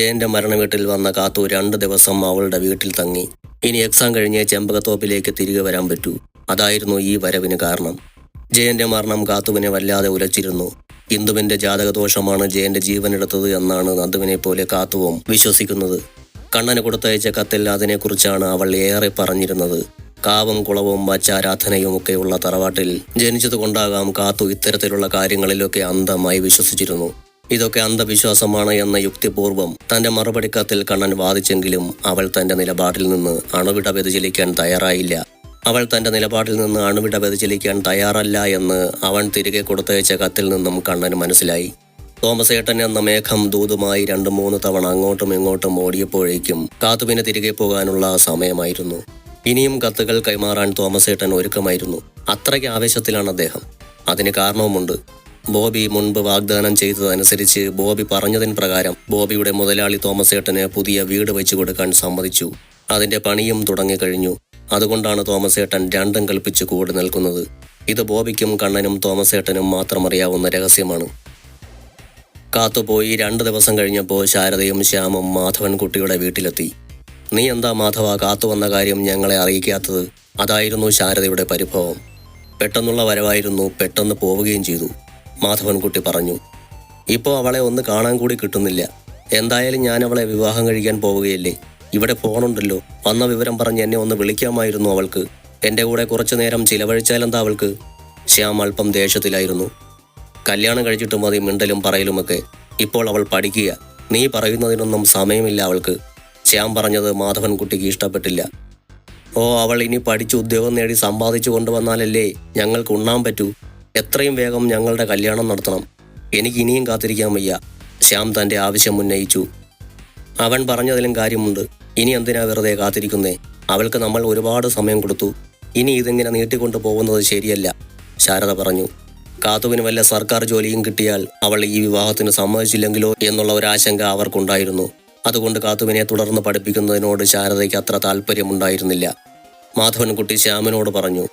ജയന്റെ മരണവീട്ടിൽ വന്ന കാത്തു രണ്ട് ദിവസം അവളുടെ വീട്ടിൽ തങ്ങി. ഇനി എക്സാം കഴിഞ്ഞ് ചെമ്പകത്തോപ്പിലേക്ക് തിരികെ വരാൻ പറ്റൂ. അതായിരുന്നു ഈ വരവിന് കാരണം. ജയന്റെ മരണം കാത്തുവിനെ വല്ലാതെ ഉലച്ചിരുന്നു. ഇന്ദുവിന്റെ ജാതകദോഷമാണ് ജയന്റെ ജീവനെടുത്തത് എന്നാണ് നന്ദുവിനെ പോലെ കാത്തുവും വിശ്വസിക്കുന്നത്. കണ്ണന് കൊടുത്തയച്ച കത്തിൽ അതിനെക്കുറിച്ചാണ് അവൾ ഏറെ പറഞ്ഞിരുന്നത്. കാവും കുളവും വച്ചാരാധനയും ഒക്കെയുള്ള തറവാട്ടിൽ ജനിച്ചതുകൊണ്ടാകാം കാത്തു ഇത്തരത്തിലുള്ള കാര്യങ്ങളിലൊക്കെ അന്ധമായി വിശ്വസിച്ചിരുന്നു. ഇതൊക്കെ അന്ധവിശ്വാസമാണ് എന്ന യുക്തിപൂർവം തന്റെ മറുപടി കത്തിൽ കണ്ണൻ വാദിച്ചെങ്കിലും അവൾ തന്റെ നിലപാടിൽ നിന്ന് അണുവിട വ്യതിചലിക്കാൻ തയ്യാറായില്ല. അവൾ തന്റെ നിലപാടിൽ നിന്ന് അണുവിട വ്യതിചലിക്കാൻ തയ്യാറല്ല എന്ന് അവൻ തിരികെ കൊടുത്തയച്ച കത്തിൽ നിന്നും കണ്ണൻ മനസ്സിലായി. തോമസേട്ടൻ എന്ന മേഘം ദൂതുമായി രണ്ടു മൂന്ന് തവണ അങ്ങോട്ടും ഇങ്ങോട്ടും ഓടിയപ്പോഴേക്കും കാത്തുവിന് തിരികെ പോകാനുള്ള സമയമായിരുന്നു. ഇനിയും കത്തുകൾ കൈമാറാൻ തോമസേട്ടൻ ഒരുക്കമായിരുന്നു. അത്രയ്ക്ക് ആവേശത്തിലാണ് അദ്ദേഹം. അതിന് കാരണവുമുണ്ട്. ബോബി മുൻപ് വാഗ്ദാനം ചെയ്തതനുസരിച്ച് ബോബി പറഞ്ഞതിന് പ്രകാരം ബോബിയുടെ മുതലാളി തോമസ് ഏട്ടന് പുതിയ വീട് വെച്ചു കൊടുക്കാൻ സമ്മതിച്ചു. അതിന്റെ പണിയും തുടങ്ങിക്കഴിഞ്ഞു അതുകൊണ്ടാണ് തോമസ് ഏട്ടൻ രണ്ടും കൽപ്പിച്ച് കൂട് നിൽക്കുന്നത്. ഇത് ബോബിക്കും കണ്ണനും തോമസ് ഏട്ടനും മാത്രം അറിയാവുന്ന രഹസ്യമാണ്. കാത്തുപോയി രണ്ട് ദിവസം കഴിഞ്ഞപ്പോൾ ശാരദയും ശ്യാമും മാധവൻകുട്ടിയുടെ വീട്ടിലെത്തി. നീ എന്താ മാധവ കാത്തു വന്ന കാര്യം ഞങ്ങളെ അറിയിക്കാത്തത്? അതായിരുന്നു ശാരദയുടെ പരിഭവം. പെട്ടെന്നുള്ള വരവായിരുന്നു പെട്ടെന്ന് പോവുകയും ചെയ്തു. മാധവൻകുട്ടി പറഞ്ഞു ഇപ്പോൾ അവളെ ഒന്ന് കാണാൻ കൂടി കിട്ടുന്നില്ല. എന്തായാലും ഞാൻ അവളെ വിവാഹം കഴിക്കാൻ പോവുകയല്ലേ? ഇവിടെ ഫോണുണ്ടല്ലോ വന്ന വിവരം പറഞ്ഞ് എന്നെ ഒന്ന് വിളിക്കാമായിരുന്നു അവൾക്ക്. എന്റെ കൂടെ കുറച്ചു നേരം ചിലവഴിച്ചാലെന്താ അവൾക്ക്? ശ്യാം അല്പം ദേഷ്യത്തിലായിരുന്നു. കല്യാണം കഴിച്ചിട്ട് മതി മിണ്ടലും പറയലുമൊക്കെ. ഇപ്പോൾ അവൾ പഠിക്കുക. നീ പറയുന്നതിനൊന്നും സമയമില്ല അവൾക്ക്. ശ്യാം പറഞ്ഞത് മാധവൻകുട്ടിക്ക് ഇഷ്ടപ്പെട്ടില്ല. ഓ അവൾ ഇനി പഠിച്ച് ഉദ്യോഗം നേടി സമ്പാദിച്ചു കൊണ്ടുവന്നാലല്ലേ ഞങ്ങൾക്ക് ഉണ്ണാൻ പറ്റൂ? എത്രയും വേഗം ഞങ്ങളുടെ കല്യാണം നടത്തണം. എനിക്ക് ഇനിയും കാത്തിരിക്കാൻ വയ്യ. ശ്യാം തന്റെ ആവശ്യം ഉന്നയിച്ചു. അവൻ പറഞ്ഞതിലും കാര്യമുണ്ട്. ഇനി എന്തിനാ വെറുതെ കാത്തിരിക്കുന്നേ? അവൾക്ക് നമ്മൾ ഒരുപാട് സമയം കൊടുത്തു. ഇനി ഇതിങ്ങനെ നീട്ടിക്കൊണ്ടു പോകുന്നത് ശരിയല്ല ശാരദ പറഞ്ഞു. കാത്തുവിന് വല്ല സർക്കാർ ജോലിയും കിട്ടിയാൽ അവൾ ഈ വിവാഹത്തിന് സമ്മതിച്ചില്ലെങ്കിലോ എന്നുള്ള ഒരു ആശങ്ക അവർക്കുണ്ടായിരുന്നു. അതുകൊണ്ട് കാത്തുവിനെ തുടർന്ന് പഠിപ്പിക്കുന്നതിനോട് ശാരദയ്ക്ക് അത്ര താല്പര്യമുണ്ടായിരുന്നില്ല. മാധവൻകുട്ടി ശ്യാമിനോട് പറഞ്ഞു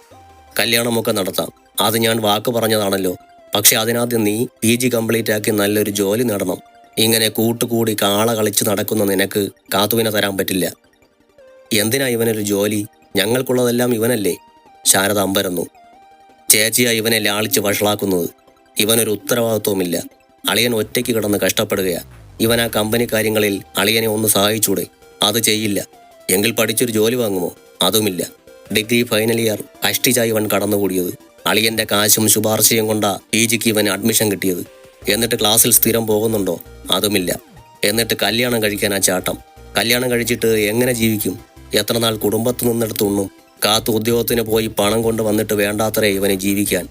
കല്യാണമൊക്കെ നടത്താം. അത് ഞാൻ വാക്ക് പറഞ്ഞതാണല്ലോ. പക്ഷെ അതിനാദ്യം നീ പി ജി കംപ്ലീറ്റ് ആക്കി നല്ലൊരു ജോലി നേടണം. ഇങ്ങനെ കൂട്ടുകൂടി കാള കളിച്ച് നടക്കുന്ന നിനക്ക് കാത്തുവിനെ തരാൻ പറ്റില്ല. എന്തിനാ ഇവനൊരു ജോലി? ഞങ്ങൾക്കുള്ളതെല്ലാം ഇവനല്ലേ? ശാരദ അമ്പരന്നു. ചേച്ചിയാ ഇവനെ ലാളിച്ച് വഷളാക്കുന്നത്. ഇവനൊരു ഉത്തരവാദിത്വമില്ല അളിയൻ ഒറ്റയ്ക്ക് കിടന്ന് കഷ്ടപ്പെടുകയാ. ഇവൻ ആ കമ്പനി കാര്യങ്ങളിൽ അളിയനെ ഒന്ന് സഹായിച്ചൂടെ? അത് ചെയ്യില്ല. എങ്കിൽ പഠിച്ചൊരു ജോലി വാങ്ങുമോ? അതുമില്ല. ഡിഗ്രി ഫൈനൽ ഇയർ കഷ്ടിച്ചായി ഇവൻ കടന്നുകൂടിയത്. അളിയന്റെ കാശും ശുപാർശയും കൊണ്ടാ പി ജിക്ക് ഇവൻ അഡ്മിഷൻ കിട്ടിയത്. എന്നിട്ട് ക്ലാസ്സിൽ സ്ഥിരം പോകുന്നുണ്ടോ? അതുമില്ല. എന്നിട്ട് കല്യാണം കഴിക്കാൻ ആ ചാട്ടം. കല്യാണം കഴിച്ചിട്ട് എങ്ങനെ ജീവിക്കും? എത്ര നാൾ കുടുംബത്ത് നിന്നെടുത്ത് ഉണ്ണും? കാത്തു ഉദ്യോഗത്തിന് പോയി പണം കൊണ്ട് വന്നിട്ട് വേണ്ടാത്തരേ ഇവന് ജീവിക്കാൻ.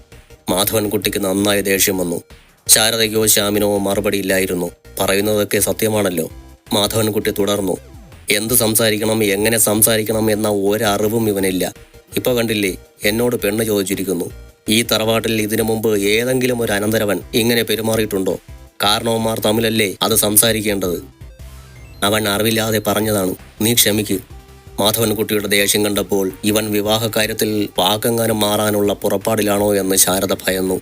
മാധവൻകുട്ടിക്ക് നന്നായി ദേഷ്യം വന്നു. ശാരദയ്ക്കോ ശ്യാമിനോ മറുപടിയില്ലായിരുന്നു പറയുന്നതൊക്കെ സത്യമാണല്ലോ. മാധവൻകുട്ടി തുടർന്നു. എന്ത് സംസാരിക്കണം എങ്ങനെ സംസാരിക്കണം എന്ന ഒരറിവും ഇവനില്ല. ഇപ്പൊ കണ്ടില്ലേ എന്നോട് പെണ്ണ് ചോദിച്ചിരിക്കുന്നു. ഈ തറവാട്ടിൽ ഇതിനു മുമ്പ് ഏതെങ്കിലും ഒരു അനന്തരവൻ ഇങ്ങനെ പെരുമാറിയിട്ടുണ്ടോ? കാരണവന്മാർ തമ്മിലല്ലേ അത് സംസാരിക്കേണ്ടത്? അവൻ അറിവില്ലാതെ പറഞ്ഞതാണ് നീ ക്ഷമിക്ക്. മാധവൻകുട്ടിയുടെ ദേഷ്യം കണ്ടപ്പോൾ ഇവൻ വിവാഹകാര്യത്തിൽ വാക്കെങ്ങാനും മാറാനുള്ള പുറപ്പാടിലാണോ എന്ന് ശാരദ ഭയന്നു.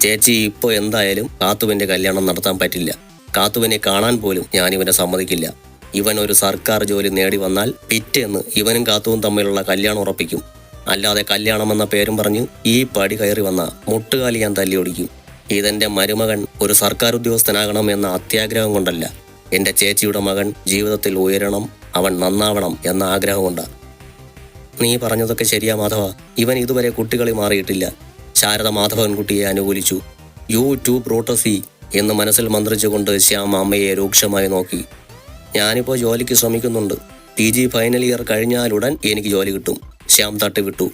ചേച്ചി ഇപ്പോൾ എന്തായാലും കാത്തുവിന്റെ കല്യാണം നടത്താൻ പറ്റില്ല. കാത്തുവിനെ കാണാൻ പോലും ഞാനിവനെ സമ്മതിക്കില്ല. ഇവൻ ഒരു സർക്കാർ ജോലി നേടി വന്നാൽ പിറ്റേന്ന് ഇവനും കാത്തുവും തമ്മിലുള്ള കല്യാണം ഉറപ്പിക്കും. അല്ലാതെ കല്യാണം എന്ന പേരും പറഞ്ഞ് ഈ പടി കയറി വന്ന മുട്ടുകാലി ഞാൻ തല്ലിയൊടിക്കും. ഇതെന്റെ മരുമകൻ ഒരു സർക്കാർ ഉദ്യോഗസ്ഥനാകണം എന്ന അത്യാഗ്രഹം കൊണ്ടല്ല. എന്റെ ചേച്ചിയുടെ മകൻ ജീവിതത്തിൽ ഉയരണം അവൻ നന്നാവണം എന്ന ആഗ്രഹം കൊണ്ടാ. നീ പറഞ്ഞതൊക്കെ ശരിയാ മാധവ. ഇവൻ ഇതുവരെ കുട്ടികളി മാറിയിട്ടില്ല. ശാരദ മാധവൻകുട്ടിയെ അനുകൂലിച്ചു. യു ടു പ്രോട്ടസി എന്ന് മനസ്സിൽ മന്ത്രിച്ചുകൊണ്ട് ശ്യാം അമ്മയെ രൂക്ഷമായി നോക്കി. ഞാനിപ്പോൾ ജോലിക്ക് ശ്രമിക്കുന്നുണ്ട്. പി ജി ഫൈനൽ ഇയർ കഴിഞ്ഞാലുടൻ എനിക്ക് ജോലി കിട്ടും. ശ്യാം തട്ടിവിട്ടു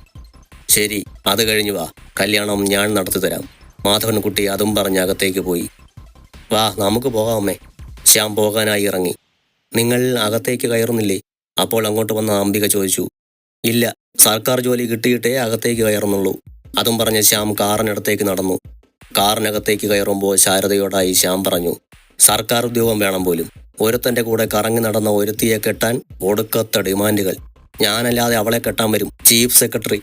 ശരി അത് കഴിഞ്ഞു വാ. കല്യാണം ഞാൻ നടത്തി തരാം. മാധവൻകുട്ടി അതും പറഞ്ഞ് അകത്തേക്ക് പോയി. വാ നമുക്ക് പോകാമേ ശ്യാം പോകാനായി ഇറങ്ങി. നിങ്ങൾ അകത്തേക്ക് കയറുന്നില്ലേ? അപ്പോൾ അങ്ങോട്ട് വന്ന അംബിക ചോദിച്ചു. ഇല്ല സർക്കാർ ജോലി കിട്ടിയിട്ടേ അകത്തേക്ക് കയറുന്നുള്ളൂ. അതും പറഞ്ഞ് ശ്യാം കാറിനടുത്തേക്ക് നടന്നു. കാറിനകത്തേക്ക് കയറുമ്പോൾ ശാരദയോടായി ശ്യാം പറഞ്ഞു സർക്കാർ ഉദ്യോഗം വേണം പോലും. ഒരുത്തന്റെ കൂടെ കറങ്ങി നടന്ന ഒരുത്തിയെ കെട്ടാൻ ഒടുക്കത്ത ഡിമാൻഡുകൾ. ഞാനല്ലാതെ അവളെ കെട്ടാൻ വരും ചീഫ് സെക്രട്ടറി.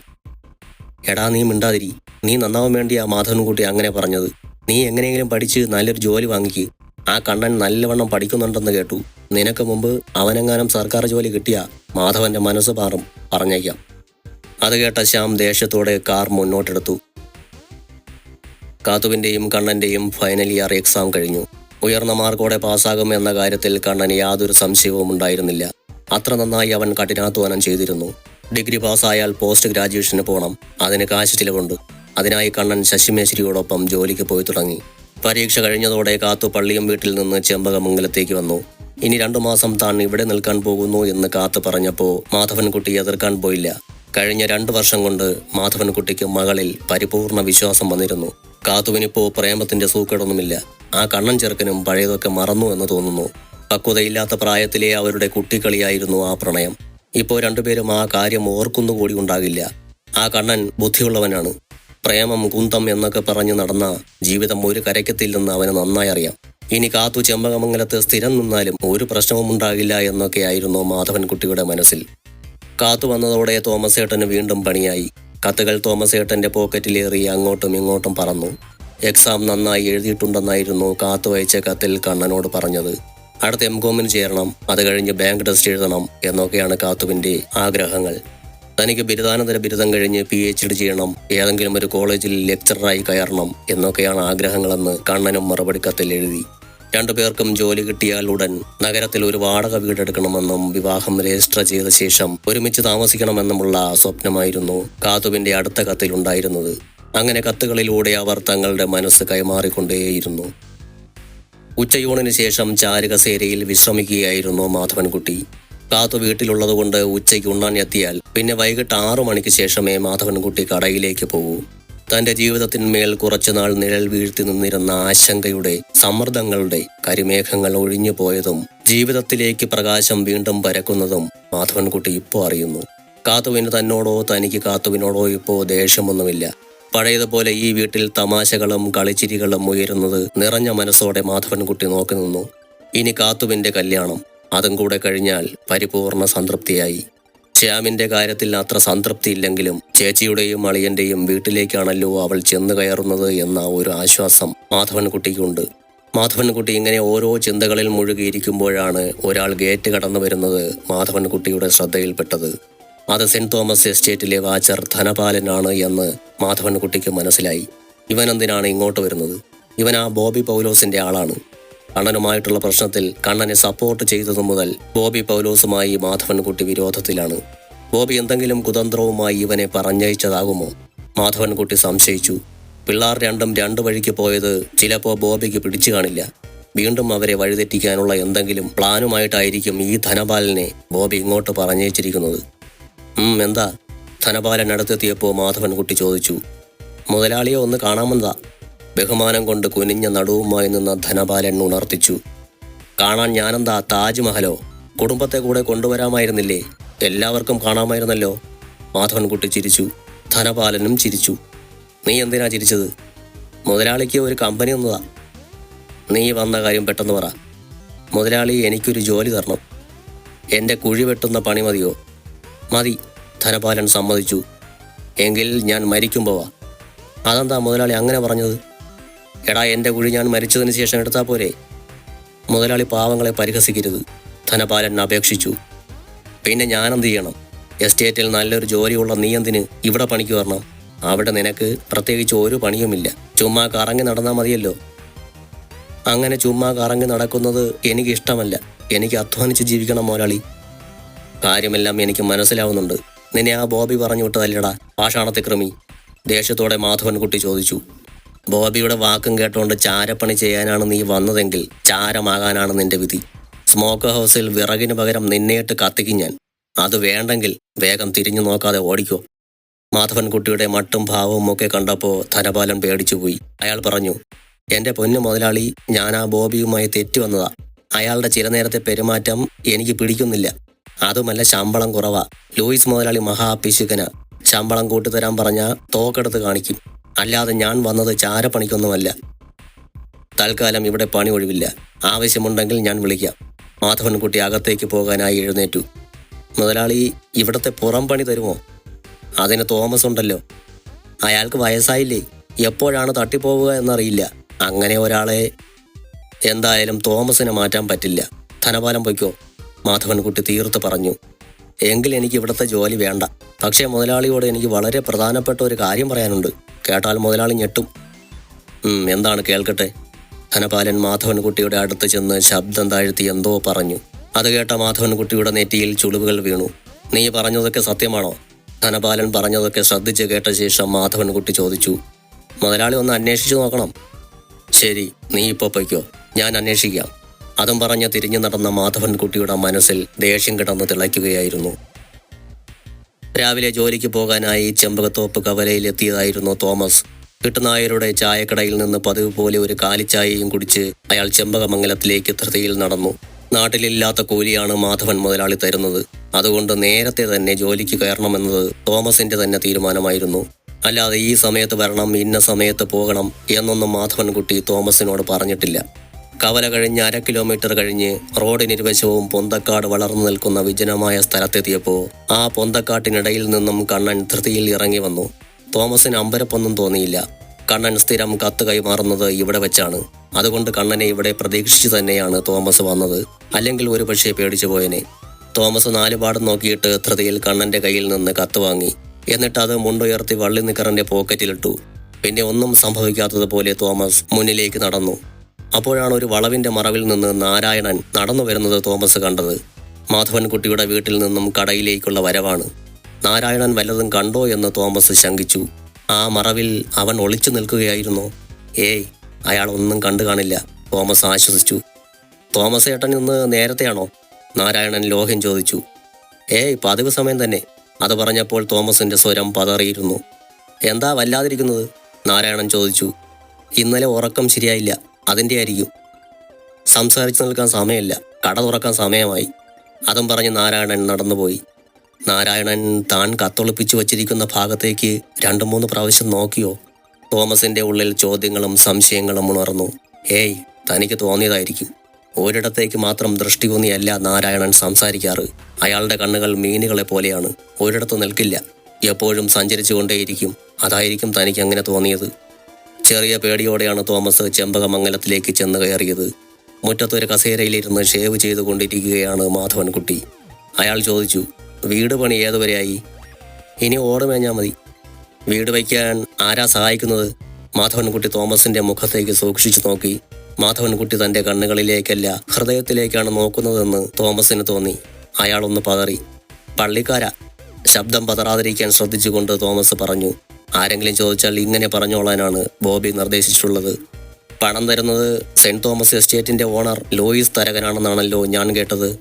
എടാ നീ മിണ്ടാതിരി. നീ നന്നാവാൻ വേണ്ടിയാ മാധവൻകുട്ടി അങ്ങനെ പറഞ്ഞത്. നീ എങ്ങനെയെങ്കിലും പഠിച്ച് നല്ലൊരു ജോലി വാങ്ങിക്ക്. ആ കണ്ണൻ നല്ലവണ്ണം പഠിക്കുന്നുണ്ടെന്ന് കേട്ടു. നിനക്ക് മുമ്പ് അവനെങ്ങാനും സർക്കാർ ജോലി കിട്ടിയ മാധവന്റെ മനസ്സ് മാറും പറഞ്ഞേക്കാം. അത് കേട്ട ശ്യാം ദേഷ്യത്തോടെ കാർ മുന്നോട്ടെടുത്തു. കാത്തുവിന്റെയും കണ്ണന്റെയും ഫൈനൽ ഇയർ എക്സാം കഴിഞ്ഞു. ഉയർന്ന മാർക്കോടെ പാസ്സാകും എന്ന കാര്യത്തിൽ കണ്ണന് യാതൊരു സംശയവും ഉണ്ടായിരുന്നില്ല. അത്ര നന്നായി അവൻ കഠിനാധ്വാനം ചെയ്തിരുന്നു. ഡിഗ്രി പാസ്സായാൽ പോസ്റ്റ് ഗ്രാജുവേഷന് പോകണം അതിന് കാശ് ചിലവുണ്ട്. അതിനായി കണ്ണൻ ശശിമേശ്വരിയോടൊപ്പം ജോലിക്ക് പോയി തുടങ്ങി. പരീക്ഷ കഴിഞ്ഞതോടെ കാത്തു പള്ളിയും വീട്ടിൽ നിന്ന് ചെമ്പകമംഗലത്തേക്ക് വന്നു. ഇനി രണ്ടു മാസം താൻ ഇവിടെ നിൽക്കാൻ പോകുന്നു എന്ന് കാത്തു പറഞ്ഞപ്പോൾ മാധവൻകുട്ടി എതിർക്കാൻ പോയില്ല. കഴിഞ്ഞ രണ്ടു വർഷം കൊണ്ട് മാധവൻകുട്ടിക്ക് മകളിൽ പരിപൂർണ വിശ്വാസം വന്നിരുന്നു. കാത്തുവിനിപ്പോ പ്രേമത്തിന്റെ സൂക്കേടൊന്നുമില്ല. ആ കണ്ണൻ ചെറുക്കനും പഴയതൊക്കെ മറന്നു എന്ന് തോന്നുന്നു. പക്വതയില്ലാത്ത പ്രായത്തിലെ അവരുടെ കുട്ടിക്കളിയായിരുന്നു ആ പ്രണയം. ഇപ്പോൾ രണ്ടുപേരും ആ കാര്യം ഓർക്കുന്നുകൂടി ഉണ്ടാകില്ല. ആ കണ്ണൻ ബുദ്ധിയുള്ളവനാണ്. പ്രേമം കുന്തം എന്നൊക്കെ പറഞ്ഞു നടന്ന ജീവിതം ഒരു കരയ്ക്കത്തില്ലെന്ന് അവന് നന്നായി അറിയാം. ഇനി കാത്തു ചെമ്പകമംഗലത്ത് സ്ഥിരം നിന്നാലും ഒരു പ്രശ്നവും ഉണ്ടാകില്ല എന്നൊക്കെയായിരുന്നു മാധവൻകുട്ടിയുടെ മനസ്സിൽ. കാത്തു വന്നതോടെ തോമസ് ഏട്ടന് വീണ്ടും പണിയായി. കത്തുകൾ തോമസ് ഏട്ടന്റെ പോക്കറ്റിലേറി അങ്ങോട്ടും ഇങ്ങോട്ടും പറന്നു. എക്സാം നന്നായി എഴുതിയിട്ടുണ്ടെന്നായിരുന്നു കാത്തു അയച്ച കത്തിൽ കണ്ണനോട് പറഞ്ഞത്. അടുത്ത എം കോമിന് ചേരണം അത് കഴിഞ്ഞ് ബാങ്ക് ടെസ്റ്റ് എഴുതണം എന്നൊക്കെയാണ് കാത്തുവിന്റെ ആഗ്രഹങ്ങൾ. തനിക്ക് ബിരുദാനന്തര ബിരുദം കഴിഞ്ഞ് പി എച്ച് ഡി ചെയ്യണം ഏതെങ്കിലും ഒരു കോളേജിൽ ലെക്ചററായി കയറണം എന്നൊക്കെയാണ് ആഗ്രഹങ്ങളെന്ന് കണ്ണനും മറുപടി കത്തിൽ എഴുതി. രണ്ടുപേർക്കും ജോലി കിട്ടിയാൽ ഉടൻ നഗരത്തിൽ ഒരു വാടക വീടെടുക്കണമെന്നും വിവാഹം രജിസ്റ്റർ ചെയ്ത ശേഷം ഒരുമിച്ച് താമസിക്കണമെന്നുമുള്ള സ്വപ്നമായിരുന്നു കാതുവിന്റെ അടുത്ത കത്തിലുണ്ടായിരുന്നത് അങ്ങനെ കത്തുകളിലൂടെ അവർ തങ്ങളുടെ മനസ്സ് കൈമാറിക്കൊണ്ടേയിരുന്നു. ഉച്ചയൂണിന് ശേഷം ചാരുകസേരയിൽ വിശ്രമിക്കുകയായിരുന്നു മാധവൻകുട്ടി. കാത്തു വീട്ടിലുള്ളതുകൊണ്ട് ഉച്ചയ്ക്ക് ഉണ്ണാൻ എത്തിയാൽ പിന്നെ വൈകിട്ട് ആറു മണിക്ക് ശേഷമേ മാധവൻകുട്ടി കടയിലേക്ക് പോകൂ. തന്റെ ജീവിതത്തിന്മേൽ കുറച്ചുനാൾ നിഴൽ വീഴ്ത്തി നിന്നിരുന്ന ആശങ്കയുടെ സമ്മർദ്ദങ്ങളുടെ കരിമേഘങ്ങൾ ഒഴിഞ്ഞു പോയതും ജീവിതത്തിലേക്ക് പ്രകാശം വീണ്ടും പരക്കുന്നതും മാധവൻകുട്ടി ഇപ്പോൾ അറിയുന്നു. കാത്തുവിന് തന്നോടോ തനിക്ക് കാത്തുവിനോടോ ഇപ്പോൾ ദേഷ്യമൊന്നുമില്ല. പഴയതുപോലെ ഈ വീട്ടിൽ തമാശകളും കളിച്ചിരികളും ഉയരുന്നത് നിറഞ്ഞ മനസ്സോടെ മാധവൻകുട്ടി നോക്കി നിന്നു. ഇനി കാത്തുവിന്റെ കല്യാണം അതും കൂടെ കഴിഞ്ഞാൽ പരിപൂർണ സംതൃപ്തിയായി. ശ്യാമിന്റെ കാര്യത്തിൽ അത്ര സംതൃപ്തിയില്ലെങ്കിലും ചേച്ചിയുടെയും അളിയന്റെയും വീട്ടിലേക്കാണല്ലോ അവൾ ചെന്നു കയറുന്നത് എന്ന ഒരു ആശ്വാസം മാധവൻകുട്ടിക്കുണ്ട്. മാധവൻകുട്ടി ഇങ്ങനെ ഓരോ ചിന്തകളിൽ മുഴുകിയിരിക്കുമ്പോഴാണ് ഒരാൾ ഗേറ്റ് കടന്നു വരുന്നത് മാധവൻകുട്ടിയുടെ ശ്രദ്ധയിൽപ്പെട്ടത്. അത് സെന്റ് തോമസ് എസ്റ്റേറ്റിലെ വാച്ചർ ധനപാലനാണ് എന്ന് മാധവൻകുട്ടിക്ക് മനസ്സിലായി. ഇവനെന്തിനാണ് ഇങ്ങോട്ട് വരുന്നത്? ഇവൻ ആ ബോബി പൗലോസിന്റെ ആളാണ്. കണ്ണനുമായിട്ടുള്ള പ്രശ്നത്തിൽ കണ്ണനെ സപ്പോർട്ട് ചെയ്തതു മുതൽ ബോബി പൗലോസുമായി മാധവൻകുട്ടി വിരോധത്തിലാണ്. ബോബി എന്തെങ്കിലും കുതന്ത്രവുമായി ഇവനെ പറഞ്ഞയച്ചതാകുമോ? മാധവൻകുട്ടി സംശയിച്ചു. പിള്ളാർ രണ്ടും രണ്ടു വഴിക്ക് പോയത് ചിലപ്പോൾ ബോബിക്ക് പിടിച്ചു കാണില്ല. വീണ്ടും അവരെ വഴിതെറ്റിക്കാനുള്ള എന്തെങ്കിലും പ്ലാനുമായിട്ടായിരിക്കും ഈ ധനപാലനെ ബോബി ഇങ്ങോട്ട് പറഞ്ഞയച്ചിരിക്കുന്നത്. ഉം എന്താ? ധനപാലൻ അടുത്തെത്തിയപ്പോൾ മാധവൻകുട്ടി ചോദിച്ചു. മുതലാളിയെ ഒന്ന് കാണാമെന്നതാ. ബഹുമാനം കൊണ്ട് കുനിഞ്ഞ നടുവുമായി നിന്ന ധനപാലൻ ഉണർത്തിച്ചു. കാണാൻ ഞാനെന്താ താജ്മഹലോ? കുടുംബത്തെ കൂടെ കൊണ്ടുവരാമായിരുന്നില്ലേ? എല്ലാവർക്കും കാണാമായിരുന്നല്ലോ. മാധവൻകുട്ടി ചിരിച്ചു. ധനപാലനും ചിരിച്ചു. നീ എന്തിനാ ചിരിച്ചത്? മുതലാളിക്ക് ഒരു കമ്പനി ഒന്നതാ നീ വന്ന കാര്യം പെട്ടെന്ന് പറ. മുതലാളി എനിക്കൊരു ജോലി തരണം. എന്റെ കുഴി വെട്ടുന്ന പണി മതിയോ? മതി ധനപാലൻ സമ്മതിച്ചു. എങ്കിൽ ഞാൻ മരിക്കുമ്പോവാ അതെന്താ മുതലാളി അങ്ങനെ പറഞ്ഞത്? എടാ എന്റെ കുഴി ഞാൻ മരിച്ചതിന് ശേഷം എടുത്താൽ പോരെ. മുതലാളി പാവങ്ങളെ പരിഹസിക്കരുത്. ധനപാലൻ അപേക്ഷിച്ചു. പിന്നെ ഞാനെന്ത് ചെയ്യണം? എസ്റ്റേറ്റിൽ നല്ലൊരു ജോലിയുള്ള നീ എന്തിന് ഇവിടെ പണിക്ക് വരണം? അവിടെ നിനക്ക് പ്രത്യേകിച്ച് ഒരു പണിയുമില്ല. ചുമ്മാ കറങ്ങി നടന്നാൽ മതിയല്ലോ. അങ്ങനെ ചുമ്മാ കറങ്ങി നടക്കുന്നത് എനിക്ക് ഇഷ്ടമല്ല എനിക്ക് അധ്വാനിച്ച് ജീവിക്കണം മുതലാളി. കാര്യമെല്ലാം എനിക്ക് മനസ്സിലാവുന്നുണ്ട്. നിന്നെ ആ ബോബി പറഞ്ഞു വിട്ടതല്ലടാ പാഷാണത്തെ ക്രമി ദേഷ്യത്തോടെ മാധവൻകുട്ടി ചോദിച്ചു. ബോബിയുടെ വാക്കും കേട്ടുകൊണ്ട് ചാരപ്പണി ചെയ്യാനാണ് നീ വന്നതെങ്കിൽ ചാരമാകാനാണ് നിന്റെ വിധി. സ്മോക്ക് ഹൗസിൽ വിറകിന് പകരം നിന്നെയിട്ട് കത്തിക്കും ഞാൻ. അത് വേണ്ടെങ്കിൽ വേഗം തിരിഞ്ഞു നോക്കാതെ ഓടിക്കോ. മാധവൻകുട്ടിയുടെ മട്ടും ഭാവവും ഒക്കെ കണ്ടപ്പോൾ ധനപാലൻ പേടിച്ചുപോയി അയാൾ പറഞ്ഞു എന്റെ പൊന്നു മുതലാളി ഞാൻ ആ ബോബിയുമായി തെറ്റു വന്നതാ. അയാളുടെ ചില നേരത്തെ പെരുമാറ്റം എനിക്ക് പിടിക്കുന്നില്ല. അതുമല്ല ശമ്പളം കുറവാ. ലൂയിസ് മുതലാളി മഹാപിശുക്കന ശമ്പളം കൂട്ടിത്തരാൻ പറഞ്ഞ തോക്കെടുത്ത് കാണിക്കും. അല്ലാതെ ഞാൻ വന്നത് ചാരപ്പണിക്കൊന്നുമല്ല. തൽക്കാലം ഇവിടെ പണി ഒഴിവില്ല ആവശ്യമുണ്ടെങ്കിൽ ഞാൻ വിളിക്കാം. മാധവൻകുട്ടി അകത്തേക്ക് പോകാനായി എഴുന്നേറ്റു. മുതലാളി ഇവിടത്തെ പുറം പണി തരുമോ? അതിന് തോമസ് ഉണ്ടല്ലോ. അയാൾക്ക് വയസ്സായില്ലേ. എപ്പോഴാണ് തട്ടിപ്പോവുക എന്നറിയില്ല. അങ്ങനെ ഒരാളെ എന്തായാലും തോമസിനെ മാറ്റാൻ പറ്റില്ല. ധനപാലം പൊയ്ക്കോ? മാധവൻകുട്ടി തീർത്ത് പറഞ്ഞു. എങ്കിൽ എനിക്ക് ഇവിടുത്തെ ജോലി വേണ്ട. പക്ഷേ മുതലാളിയോട് എനിക്ക് വളരെ പ്രധാനപ്പെട്ട ഒരു കാര്യം പറയാനുണ്ട്. കേട്ടാൽ മുതലാളി ഞെട്ടും. എന്താണ് കേൾക്കട്ടെ? ധനപാലൻ മാധവൻകുട്ടിയുടെ അടുത്ത് ചെന്ന് ശബ്ദം താഴ്ത്തി എന്തോ പറഞ്ഞു. അത് കേട്ട മാധവൻകുട്ടിയുടെ നെറ്റിയിൽ ചുളിവുകൾ വീണു. നീ പറഞ്ഞതൊക്കെ സത്യമാണോ? ധനപാലൻ പറഞ്ഞതൊക്കെ ശ്രദ്ധിച്ച് കേട്ട ശേഷം മാധവൻകുട്ടി ചോദിച്ചു. മുതലാളി ഒന്ന് അന്വേഷിച്ചു നോക്കണം. ശരി നീ ഇപ്പോൾ പൊയ്ക്കോ. ഞാൻ അന്വേഷിക്കാം. അതും പറഞ്ഞ് തിരിഞ്ഞു നടന്ന മാധവൻകുട്ടിയുടെ മനസ്സിൽ ദേഷ്യം കിടന്ന് തിളയ്ക്കുകയായിരുന്നു. രാവിലെ ജോലിക്ക് പോകാനായി ചെമ്പകത്തോപ്പ് കവലയിലെത്തിയതായിരുന്നു തോമസ്. കിട്ടുന്നായരുടെ ചായക്കടയിൽ നിന്ന് പതിവ് പോലെ ഒരു കാലിച്ചായയും കുടിച്ച് അയാൾ ചെമ്പകമംഗലത്തിലേക്ക് ധൃതിയിൽ നടന്നു. നാട്ടിലില്ലാത്ത കൂലിയാണ് മാധവൻ മുതലാളി തരുന്നത്. അതുകൊണ്ട് നേരത്തെ തന്നെ ജോലിക്ക് കയറണമെന്നത് തോമസിന്റെ തന്നെ തീരുമാനമായിരുന്നു. അല്ലാതെ ഈ സമയത്ത് വരണം ഇന്ന സമയത്ത് പോകണം എന്നൊന്നും മാധവൻകുട്ടി തോമസിനോട് പറഞ്ഞിട്ടില്ല. കവല കഴിഞ്ഞ് അര കിലോമീറ്റർ കഴിഞ്ഞ് റോഡിനിരുവശവും പൊന്തക്കാട് വളർന്നു നിൽക്കുന്ന വിജനമായ സ്ഥലത്തെത്തിയപ്പോൾ ആ പൊന്തക്കാട്ടിനിടയിൽ നിന്നും കണ്ണൻ ധൃതിയിൽ ഇറങ്ങി വന്നു. തോമസിന് അമ്പരപ്പൊന്നും തോന്നിയില്ല. കണ്ണൻ സ്ഥിരം കത്ത് കൈമാറുന്നത് ഇവിടെ വെച്ചാണ്. അതുകൊണ്ട് കണ്ണനെ ഇവിടെ പ്രതീക്ഷിച്ചു തന്നെയാണ് തോമസ് വന്നത്. അല്ലെങ്കിൽ ഒരു പക്ഷേ പേടിച്ചു പോയനെ. തോമസ് നാലുപാടും നോക്കിയിട്ട് ധൃതിയിൽ കണ്ണന്റെ കയ്യിൽ നിന്ന് കത്ത് വാങ്ങി. എന്നിട്ട് അത് മുണ്ടുയർത്തി വള്ളി നിക്കറിന്റെ പോക്കറ്റിലിട്ടു. പിന്നെ ഒന്നും സംഭവിക്കാത്തതുപോലെ തോമസ് മുന്നിലേക്ക് നടന്നു. അപ്പോഴാണ് ഒരു വളവിന്റെ മറവിൽ നിന്ന് നാരായണൻ നടന്നു വരുന്നത് തോമസ് കണ്ടത്. മാധവൻകുട്ടിയുടെ വീട്ടിൽ നിന്നും കടയിലേക്കുള്ള വരവാണ്. നാരായണൻ വല്ലതും കണ്ടോ എന്ന് തോമസ് ശങ്കിച്ചു. ആ മറവിൽ അവൻ ഒളിച്ചു നിൽക്കുകയായിരുന്നോ. ഏയ് അയാൾ ഒന്നും കണ്ടു കാണില്ല തോമസ് ആശ്വസിച്ചു. തോമസ് ഏട്ടൻ ഇന്ന് നേരത്തെയാണോ? നാരായണൻ ലോഹ്യം ചോദിച്ചു. ഏയ് പതിവ് സമയം തന്നെ അത് പറഞ്ഞപ്പോൾ തോമസിന്റെ സ്വരം പതറിയിരുന്നു. എന്താ വല്ലാതിരിക്കുന്നത്? നാരായണൻ ചോദിച്ചു. ഇന്നലെ ഉറക്കം ശരിയായില്ല. അതിന്റെ ആയിരിക്കും സംസാരിച്ചു നിൽക്കാൻ സമയമില്ല. കട തുറക്കാൻ സമയമായി. അതും പറഞ്ഞ് നാരായണൻ നടന്നുപോയി. നാരായണൻ താൻ കത്തൊളിപ്പിച്ചു വച്ചിരിക്കുന്ന ഭാഗത്തേക്ക് രണ്ടു മൂന്ന് പ്രാവശ്യം നോക്കിയോ? തോമസിന്റെ ഉള്ളിൽ ചോദ്യങ്ങളും സംശയങ്ങളും ഉണർന്നു. ഏയ് തനിക്ക് തോന്നിയതായിരിക്കും. ഒരിടത്തേക്ക് മാത്രം ദൃഷ്ടി ഊന്നിയല്ല നാരായണൻ സംസാരിക്കാറ്. അയാളുടെ കണ്ണുകൾ മീനുകളെ പോലെയാണ്. ഒരിടത്ത് നിൽക്കില്ല. എപ്പോഴും സഞ്ചരിച്ചുകൊണ്ടേയിരിക്കും. അതായിരിക്കും തനിക്ക് അങ്ങനെ തോന്നിയത്. ചെറിയ പേടിയോടെയാണ് തോമസ് ചെമ്പകമംഗലത്തിലേക്ക് ചെന്ന് കയറിയത്. മുറ്റത്തൊരു കസേരയിലിരുന്ന് ഷേവ് ചെയ്തുകൊണ്ടിരിക്കുകയാണ് മാധവൻകുട്ടി. അയാൾ ചോദിച്ചു വീട് പണി ഏതുവരെയായി? ഇനി ഓട് മേഞ്ഞാൽ മതി. വീട് വയ്ക്കാൻ ആരാ സഹായിക്കുന്നത്? മാധവൻകുട്ടി തോമസിന്റെ മുഖത്തേക്ക് സൂക്ഷിച്ചു നോക്കി. മാധവൻകുട്ടി തന്റെ കണ്ണുകളിലേക്കല്ല ഹൃദയത്തിലേക്കാണ് നോക്കുന്നതെന്ന് തോമസിന് തോന്നി. അയാളൊന്ന് പതറി. പള്ളിക്കാര. ശബ്ദം പതറാതിരിക്കാൻ ശ്രദ്ധിച്ചുകൊണ്ട് തോമസ് പറഞ്ഞു ആരെങ്കിലും ചോദിച്ചാൽ ഇങ്ങനെ പറഞ്ഞോളാനാണ് ബോബി നിർദ്ദേശിച്ചിട്ടുള്ളത്. പണം തരുന്നത് സെന്റ് തോമസ് എസ്റ്റേറ്റിന്റെ ഓണർ ലോയിസ് തരകനാണെന്നാണല്ലോ ഞാൻ കേട്ടത്.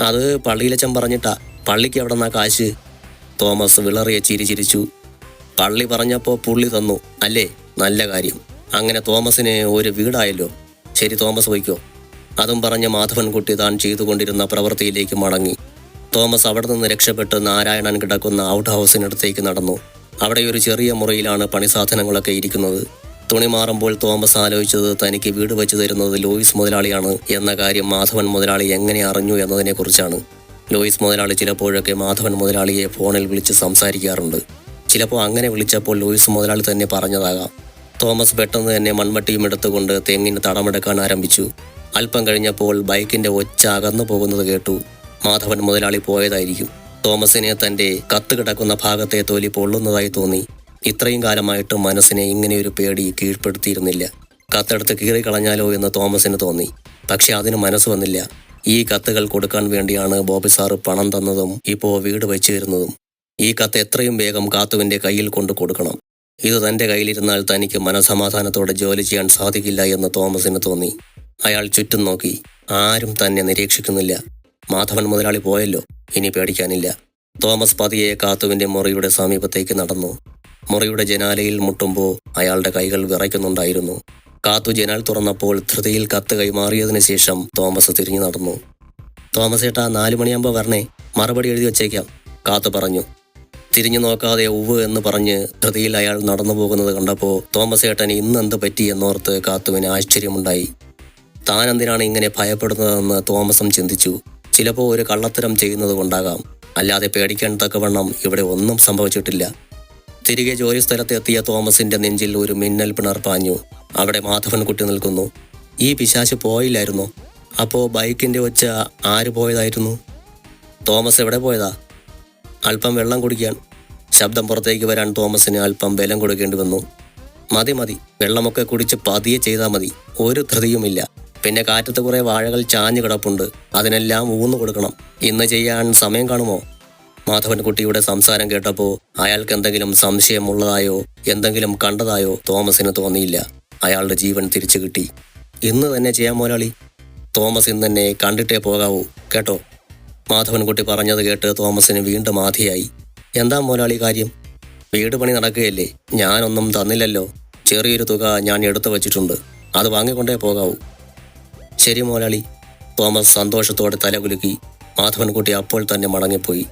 അത് പള്ളിയിലച്ചൻ പറഞ്ഞിട്ടാ. പള്ളിക്ക് എവിടെ നിന്നാ കാശ്? തോമസ് വിളറിയ ചിരി ചിരിച്ചു. പള്ളി പറഞ്ഞപ്പോൾ പുള്ളി തന്നു. അല്ലേ? നല്ല കാര്യം. അങ്ങനെ തോമസിന് ഒരു വീടായല്ലോ. ശരി തോമസ് വയ്ക്കോ അതും പറഞ്ഞ മാധവൻകുട്ടി താൻ ചെയ്തുകൊണ്ടിരുന്ന പ്രവൃത്തിയിലേക്ക് മടങ്ങി. തോമസ് അവിടെ നിന്ന് രക്ഷപ്പെട്ട് നാരായണൻ കിടക്കുന്ന ഔട്ട് ഹൗസിനടുത്തേക്ക് നടന്നു. അവിടെ ഒരു ചെറിയ മുറിയിലാണ് പണിസാധനങ്ങളൊക്കെ ഇരിക്കുന്നത്. തുണി മാറുമ്പോൾ തോമസ് ആലോചിച്ചത് തനിക്ക് വീട് വെച്ചു തരുന്നത് ലോയിസ് മുതലാളിയാണ് എന്ന കാര്യം മാധവൻ മുതലാളി എങ്ങനെ അറിഞ്ഞു എന്നതിനെക്കുറിച്ചാണ്. ലോയിസ് മുതലാളി ചിലപ്പോഴൊക്കെ മാധവൻ മുതലാളിയെ ഫോണിൽ വിളിച്ച് സംസാരിക്കാറുണ്ട്. ചിലപ്പോൾ അങ്ങനെ വിളിച്ചപ്പോൾ ലോയിസ് മുതലാളി തന്നെ പറഞ്ഞതാകാം. തോമസ് പെട്ടെന്ന് തന്നെ മൺവട്ടിയും എടുത്തുകൊണ്ട് തെങ്ങിന് തടമെടുക്കാൻ ആരംഭിച്ചു. അല്പം കഴിഞ്ഞപ്പോൾ ബൈക്കിന്റെ ഒച്ച അകന്നു പോകുന്നത് കേട്ടു. മാധവൻ മുതലാളി പോയതായിരിക്കും. തോമസിനെ തന്റെ കത്ത് കിടക്കുന്ന ഭാഗത്തെ തൊലി പൊള്ളുന്നതായി തോന്നി. ഇത്രയും കാലമായിട്ട് മനസ്സിനെ ഇങ്ങനെയൊരു പേടി കീഴ്പ്പെടുത്തിയിരുന്നില്ല. കത്തെടുത്ത് കീറിക്കളഞ്ഞാലോ എന്ന് തോമസിന് തോന്നി. പക്ഷെ അതിന് മനസ്സ് വന്നില്ല. ഈ കത്തുകൾ കൊടുക്കാൻ വേണ്ടിയാണ് ബോബി സാറ് പണം തന്നതും ഇപ്പോൾ വീട് വെച്ചു തരുന്നതും ഈ കത്ത് എത്രയും വേഗം കാത്തുവിന്റെ കയ്യിൽ കൊണ്ടു കൊടുക്കണം. ഇത് തന്റെ കയ്യിലിരുന്നാൽ തനിക്ക് മനസമാധാനത്തോടെ ജോലി ചെയ്യാൻ സാധിക്കില്ല എന്ന് തോമസിന് തോന്നി. അയാൾ ചുറ്റും നോക്കി. ആരും തന്നെ നിരീക്ഷിക്കുന്നില്ല. മാധവൻ മുതലാളി പോയല്ലോ. ഇനി പേടിക്കാനില്ല. തോമസ് പതിയെ കാത്തുവിന്റെ മുറിയുടെ സമീപത്തേക്ക് നടന്നു. മുറിയുടെ ജനാലയിൽ മുട്ടുമ്പോൾ അയാളുടെ കൈകൾ വിറയ്ക്കുന്നുണ്ടായിരുന്നു. കാത്തു ജനാൽ തുറന്നപ്പോൾ ധൃതിയിൽ കത്ത് കൈമാറിയതിനു ശേഷം തോമസ് തിരിഞ്ഞു നടന്നു. തോമസ് ഏട്ടാ നാലു മണിയാകുമ്പോൾ വരണേ. മറുപടി എഴുതി വച്ചേക്കാം. കാത്തു പറഞ്ഞു. തിരിഞ്ഞു നോക്കാതെ ഉവ് എന്ന് പറഞ്ഞ് ധൃതിയിൽ അയാൾ നടന്നു പോകുന്നത് കണ്ടപ്പോൾ തോമസ് ഏട്ടൻ ഇന്ന് എന്ത് പറ്റി എന്നോർത്ത് കാത്തുവിന് ആശ്ചര്യമുണ്ടായി. താൻ എന്തിനാണ് ഇങ്ങനെ ഭയപ്പെടുന്നതെന്ന് തോമസും ചിന്തിച്ചു. ചിലപ്പോൾ ഒരു കള്ളത്തരം ചെയ്യുന്നത് കൊണ്ടാകാം. അല്ലാതെ പേടിക്കാൻ തക്കവണ്ണം ഇവിടെ ഒന്നും സംഭവിച്ചിട്ടില്ല. തിരികെ ജോലി സ്ഥലത്ത് എത്തിയ തോമസിന്റെ നെഞ്ചിൽ ഒരു മിന്നൽ പിണർ പാഞ്ഞു. അവിടെ മാധവൻ കുട്ടി നിൽക്കുന്നു. ഈ പിശാശ് പോയില്ലായിരുന്നു? അപ്പോൾ ബൈക്കിന്റെ ഒച്ച ആര് പോയതായിരുന്നു? തോമസ് എവിടെ പോയതാ? അല്പം വെള്ളം കുടിക്കാൻ. ശബ്ദം പുറത്തേക്ക് വരാൻ തോമസിന് അല്പം ബലം കൊടുക്കേണ്ടി വന്നു. മതി മതി. വെള്ളമൊക്കെ കുടിച്ച് പതിയെ ചെയ്താൽ മതി. ഒരു ധൃതിയുമില്ല. പിന്നെ കാറ്റത്ത് കുറെ വാഴകൾ ചാഞ്ഞു കിടപ്പുണ്ട്. അതിനെല്ലാം ഊന്നു കൊടുക്കണം. ഇന്ന് ചെയ്യാൻ സമയം കാണുമോ? മാധവൻകുട്ടിയുടെ സംസാരം കേട്ടപ്പോൾ അയാൾക്ക് എന്തെങ്കിലും സംശയമുള്ളതായോ എന്തെങ്കിലും കണ്ടതായോ തോമസിന് തോന്നിയില്ല. അയാളുടെ ജീവൻ തിരിച്ചു കിട്ടി. ഇന്ന് തന്നെ ചെയ്യാൻ മോലാളി. തോമസ് ഇന്ന് തന്നെ കണ്ടിട്ടേ പോകാവൂ കേട്ടോ? മാധവൻകുട്ടി പറഞ്ഞത് കേട്ട് തോമസിന് വീണ്ടും ആധിയായി. എന്താ മോലാളി കാര്യം? വീട് പണി നടക്കുകയല്ലേ? ഞാനൊന്നും തന്നില്ലല്ലോ. ചെറിയൊരു തുക ഞാൻ എടുത്തു വച്ചിട്ടുണ്ട്. അത് വാങ്ങിക്കൊണ്ടേ പോകാവൂ. ശരി മോലാളി. തോമസ് സന്തോഷത്തോടെ തലകുലുക്കി മാധവൻകുട്ടി അപ്പോൾ തന്നെ മടങ്ങിപ്പോയി.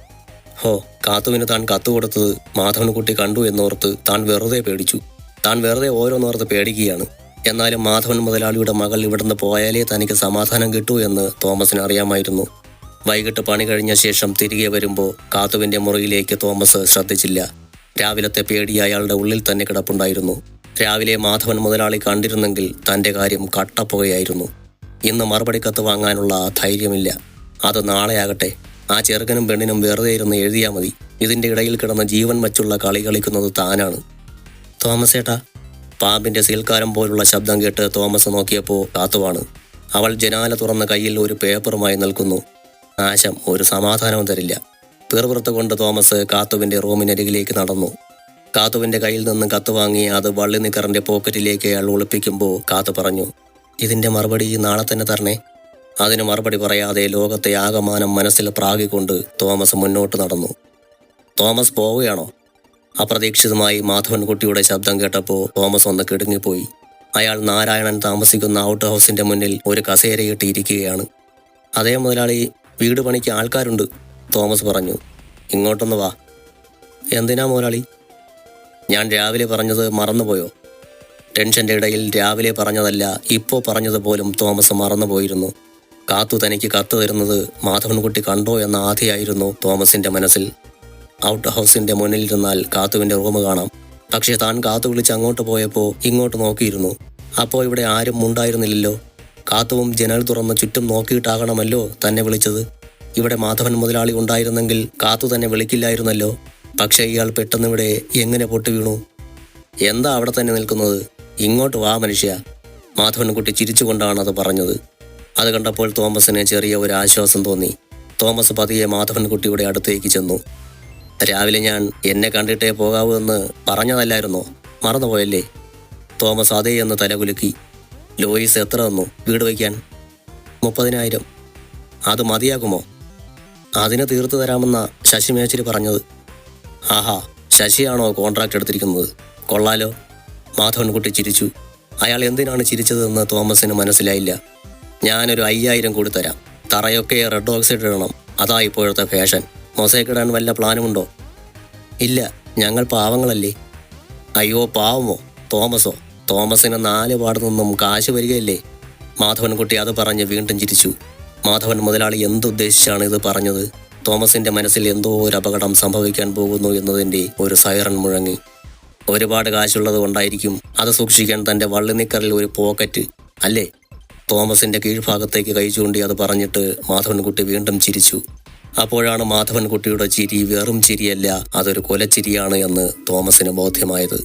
ഹോ കാത്തുവിന് താൻ കത്തുകൊടുത്തത് മാധവൻകുട്ടി കണ്ടു എന്നോർത്ത് താൻ വെറുതെ പേടിച്ചു. താൻ വെറുതെ ഓരോന്നോർത്ത് പേടിക്കുകയാണ്. എന്നാലും മാധവൻ മുതലാളിയുടെ മകൾ ഇവിടുന്ന് പോയാലേ തനിക്ക് സമാധാനം കിട്ടൂ എന്ന് തോമസിന് അറിയാമായിരുന്നു. വൈകിട്ട് പണി കഴിഞ്ഞ ശേഷം തിരികെ വരുമ്പോൾ കാത്തുവിന്റെ മുറിയിലേക്ക് തോമസ് ശ്രദ്ധിച്ചില്ല. രാവിലത്തെ പേടി അയാളുടെ ഉള്ളിൽ തന്നെ കിടപ്പുണ്ടായിരുന്നു. രാവിലെ മാധവൻ മുതലാളി കണ്ടിരുന്നെങ്കിൽ തന്റെ കാര്യം കട്ടപ്പുകയായിരുന്നു ഇന്ന് മറുപടി കത്ത് വാങ്ങാനുള്ള ധൈര്യമില്ല. അത് നാളെയാകട്ടെ. ആ ചെറുക്കനും പെണ്ണിനും വെറുതെ ഇരുന്ന് എഴുതിയാൽ മതി. ഇതിന്റെ ഇടയിൽ കിടന്ന ജീവൻ വച്ചുള്ള കളി കളിക്കുന്നത് താനാണ്. തോമസ് ഏട്ടാ പാമ്പിന്റെ സീൽക്കാരം പോലുള്ള ശബ്ദം കേട്ട് തോമസ് നോക്കിയപ്പോൾ കാത്തുവാണ് അവൾ ജനാല തുറന്ന കയ്യിൽ ഒരു പേപ്പറുമായി നിൽക്കുന്നു. ആശം ഒരു സമാധാനവും തരില്ല. കൊണ്ട് തോമസ് കാത്തുവിന്റെ റൂമിനരികിലേക്ക് നടന്നു. കാത്തുവിന്റെ കയ്യിൽ നിന്ന് കത്ത് വാങ്ങി അത് വള്ളിനിക്കറിന്റെ പോക്കറ്റിലേക്ക് അയാൾ ഒളിപ്പിക്കുമ്പോൾ കാത്തു പറഞ്ഞു ഇതിന്റെ മറുപടി നാളെ തന്നെ തരണേ. അതിന് മറുപടി പറയാതെ ലോകത്തെ ആകമാനം മനസ്സിൽ പ്രാഗിക്കൊണ്ട് തോമസ് മുന്നോട്ട് നടന്നു. തോമസ് പോവുകയാണോ? അപ്രതീക്ഷിതമായി മാധവൻകുട്ടിയുടെ ശബ്ദം കേട്ടപ്പോൾ തോമസ് ഒന്ന് കിടുങ്ങിപ്പോയി. അയാൾ നാരായണൻ താമസിക്കുന്ന ഔട്ട് ഹൗസിന്റെ മുന്നിൽ ഒരു കസേരയിട്ട് ഇരിക്കുകയാണ് അതേ മുതലാളി വീട് പണിക്ക് ആൾക്കാരുണ്ട് തോമസ് പറഞ്ഞു. ഇങ്ങോട്ടൊന്ന് വാ. എന്തിനാ മുതലാളി? ഞാൻ രാവിലെ പറഞ്ഞത് മറന്നുപോയോ? ടെൻഷന്റെ ഇടയിൽ രാവിലെ പറഞ്ഞതല്ല ഇപ്പോൾ പറഞ്ഞത് പോലും തോമസ് മറന്നുപോയിരുന്നു. കാത്തു തനിക്ക് കത്ത് തരുന്നത് മാധവൻകുട്ടി കണ്ടോ എന്ന ആധിയായിരുന്നു തോമസിന്റെ മനസ്സിൽ. ഔട്ട് ഹൗസിന്റെ മുന്നിലിരുന്നാൽ കാത്തുവിന്റെ റൂം കാണാം. പക്ഷേ താൻ കാത്തു വിളിച്ച് അങ്ങോട്ട് പോയപ്പോൾ ഇങ്ങോട്ട് നോക്കിയിരുന്നു. അപ്പോൾ ഇവിടെ ആരും ഉണ്ടായിരുന്നില്ലല്ലോ. കാത്തുവും ജനൽ തുറന്ന് ചുറ്റും നോക്കിയിട്ടാകണമല്ലോ തന്നെ വിളിച്ചത്. ഇവിടെ മാധവൻ മുതലാളി ഉണ്ടായിരുന്നെങ്കിൽ കാത്തു തന്നെ വിളിക്കില്ലായിരുന്നല്ലോ. പക്ഷേ ഇയാൾ പെട്ടെന്ന് ഇവിടെ എങ്ങനെ പൊട്ടി വീണു? എന്താ അവിടെ തന്നെ നിൽക്കുന്നത്? ഇങ്ങോട്ട് വാ മനുഷ്യ. മാധവൻകുട്ടി ചിരിച്ചുകൊണ്ടാണ് അത് പറഞ്ഞത്. അത് കണ്ടപ്പോൾ തോമസിന് ചെറിയ ഒരു ആശ്വാസം തോന്നി. തോമസ് പതിയെ മാധവൻകുട്ടിയുടെ അടുത്തേക്ക് ചെന്നു. രാവിലെ ഞാൻ എന്നെ കണ്ടിട്ടേ പോകാവൂ എന്ന് പറഞ്ഞതല്ലായിരുന്നോ? മറന്നുപോയല്ലേ? തോമസ് അതേ എന്ന് തലകുലുക്കി. ലോയിസ് എത്ര തന്നു? വീട് വയ്ക്കാൻ? മുപ്പതിനായിരം. അത് മതിയാകുമോ? അതിനെ തീർത്തു തരാമെന്ന ശശി മേച്ചിരി പറഞ്ഞത്. ആഹാ ശശിയാണോ കോൺട്രാക്ട് എടുത്തിരിക്കുന്നത്? കൊള്ളാലോ. മാധവൻകുട്ടി ചിരിച്ചു. അയാൾ എന്തിനാണ് ചിരിച്ചതെന്ന് തോമസിന് മനസ്സിലായില്ല. ഞാനൊരു അയ്യായിരം കൂടി തരാം. തറയൊക്കെ റെഡ് ഓക്സൈഡ് ഇടണം. അതാ ഇപ്പോഴത്തെ ഫാഷൻ. മൊസൈക്ക് ഇടാൻ വല്ല പ്ലാനുമുണ്ടോ? ഇല്ല ഞങ്ങൾ പാവങ്ങളല്ലേ? അയ്യോ പാവമോ? തോമസോ? തോമസിന് നാല് പാട് നിന്നും കാശ് വരികയല്ലേ? മാധവൻകുട്ടി അത് പറഞ്ഞ് വീണ്ടും ചിരിച്ചു. മാധവൻ മുതലാളി എന്തുദ്ദേശിച്ചാണ് ഇത് പറഞ്ഞത്? തോമസിന്റെ മനസ്സിൽ എന്തോ ഒരു അപകടം സംഭവിക്കാൻ പോകുന്നു എന്നതിന്റെ ഒരു സൈറൺ മുഴങ്ങി. ഒരുപാട് കാശുള്ളത് കൊണ്ടായിരിക്കും അത് സൂക്ഷിക്കാൻ തന്റെ വള്ളിനിക്കറിൽ ഒരു പോക്കറ്റ് അല്ലേ? തോമസിന്റെ കീഴ്ഭാഗത്തേക്ക് കൈ ചൂണ്ടി അത് പറഞ്ഞിട്ട് മാധവൻകുട്ടി വീണ്ടും ചിരിച്ചു. അപ്പോഴാണ് മാധവൻകുട്ടിയുടെ ചിരി വെറും ചിരിയല്ല അതൊരു കൊലച്ചിരിയാണ് എന്ന് തോമസിന് ബോധ്യമായത്.